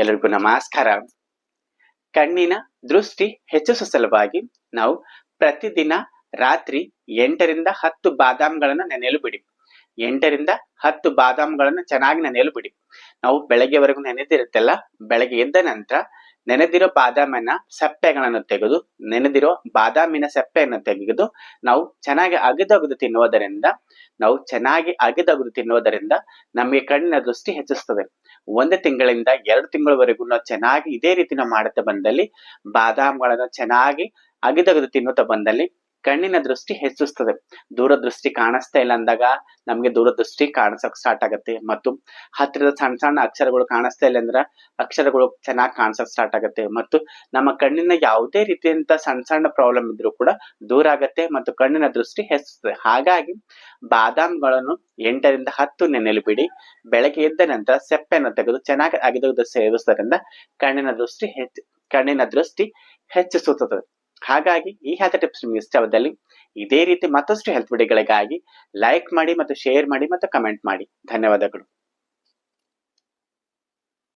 ಎಲ್ಲರಿಗೂ ನಮಸ್ಕಾರ. ಕಣ್ಣಿನ ದೃಷ್ಟಿ ಹೆಚ್ಚಿಸುವ ಸಲುವಾಗಿ ನಾವು ಪ್ರತಿದಿನ ರಾತ್ರಿ ಎಂಟರಿಂದ ಹತ್ತು ಬಾದಾಮಿಗಳನ್ನ ನೆನೆಯಲು ಬಿಡಿ. ಎಂಟರಿಂದ ಹತ್ತು ಬಾದಾಮ್ಗಳನ್ನ ಚೆನ್ನಾಗಿ ನೆನೆಯಲು ಬಿಡಿ. ನಾವು ಬೆಳಗ್ಗೆವರೆಗೂ ನೆನೆದಿರುತ್ತಲ್ಲ, ಬೆಳಗ್ಗೆ ಎದ್ದ ನಂತರ ನೆನೆದಿರೋ ಬಾದಾಮನ್ನ ಸಪ್ಪೆಗಳನ್ನು ತೆಗೆದು, ನೆನೆದಿರೋ ಬಾದಾಮಿನ ಸಪ್ಪೆಯನ್ನು ತೆಗೆದು ನಾವು ಚೆನ್ನಾಗಿ ಅಗೆದೊಗೆದು ತಿನ್ನುವುದರಿಂದ, ನಾವು ಚೆನ್ನಾಗಿ ಅಗೆದೊಗೆದು ತಿನ್ನುವುದರಿಂದ ನಮಗೆ ಕಣ್ಣಿನ ದೃಷ್ಟಿ ಹೆಚ್ಚಿಸ್ತದೆ. ಒಂದು ತಿಂಗಳಿಂದ ಎರಡು ತಿಂಗಳವರೆಗೂ ನಾವು ಚೆನ್ನಾಗಿ ಇದೇ ರೀತಿ ನಾವು ಮಾಡುತ್ತಾ ಬಂದಲ್ಲಿ, ಬಾದಾಮ್ಗಳನ್ನು ಚೆನ್ನಾಗಿ ಅಗೆದೊಗೆದು ತಿನ್ನುತ್ತಾ ಬಂದಲ್ಲಿ ಕಣ್ಣಿನ ದೃಷ್ಟಿ ಹೆಚ್ಚಿಸ್ತದೆ. ದೂರದೃಷ್ಟಿ ಕಾಣಿಸ್ತಾ ಇಲ್ಲ ಅಂದಾಗ ನಮಗೆ ದೂರದೃಷ್ಟಿ ಕಾಣಿಸೋಕೆ ಸ್ಟಾರ್ಟ್ ಆಗುತ್ತೆ. ಮತ್ತು ಹತ್ತಿರದ ಸಣ್ಣ ಸಣ್ಣ ಅಕ್ಷರಗಳು ಕಾಣಿಸ್ತಾ ಇಲ್ಲ ಅಂದ್ರೆ ಅಕ್ಷರಗಳು ಚೆನ್ನಾಗಿ ಕಾಣಿಸೋಕೆ ಸ್ಟಾರ್ಟ್ ಆಗುತ್ತೆ. ಮತ್ತು ನಮ್ಮ ಕಣ್ಣಿನ ಯಾವುದೇ ರೀತಿಯಂತ ಸಣ್ಣ ಸಣ್ಣ ಪ್ರಾಬ್ಲಮ್ ಇದ್ರೂ ಕೂಡ ದೂರ ಆಗತ್ತೆ ಮತ್ತು ಕಣ್ಣಿನ ದೃಷ್ಟಿ ಹೆಚ್ಚಿಸ್ತದೆ. ಹಾಗಾಗಿ ಬಾದಾಮ್ಗಳನ್ನು ಎಂಟರಿಂದ ಹತ್ತು ನೆನೆಲು ಬಿಡಿ. ಬೆಳಗ್ಗೆ ಎದ್ದ ನಂತರ ಸೆಪ್ಪೆಯನ್ನು ತೆಗೆದು ಚೆನ್ನಾಗಿ ಅಗೆದು ಸೇವಿಸೋದ್ರಿಂದ ಕಣ್ಣಿನ ದೃಷ್ಟಿ ಹೆಚ್ಚು, ಕಣ್ಣಿನ ದೃಷ್ಟಿ ಹೆಚ್ಚಿಸುತ್ತದೆ. ಹಾಗಾಗಿ ಈ ಹೆಲ್ತ್ ಟಿಪ್ಸ್ ನಿಮ್ಗೆ ಇಷ್ಟವಾದಲ್ಲಿ ಇದೇ ರೀತಿ ಮತ್ತಷ್ಟು ಹೆಲ್ತ್ ವಿಡಿಯೋಗಳಿಗಾಗಿ ಲೈಕ್ ಮಾಡಿ ಮತ್ತು ಶೇರ್ ಮಾಡಿ ಮತ್ತು ಕಮೆಂಟ್ ಮಾಡಿ. ಧನ್ಯವಾದಗಳು.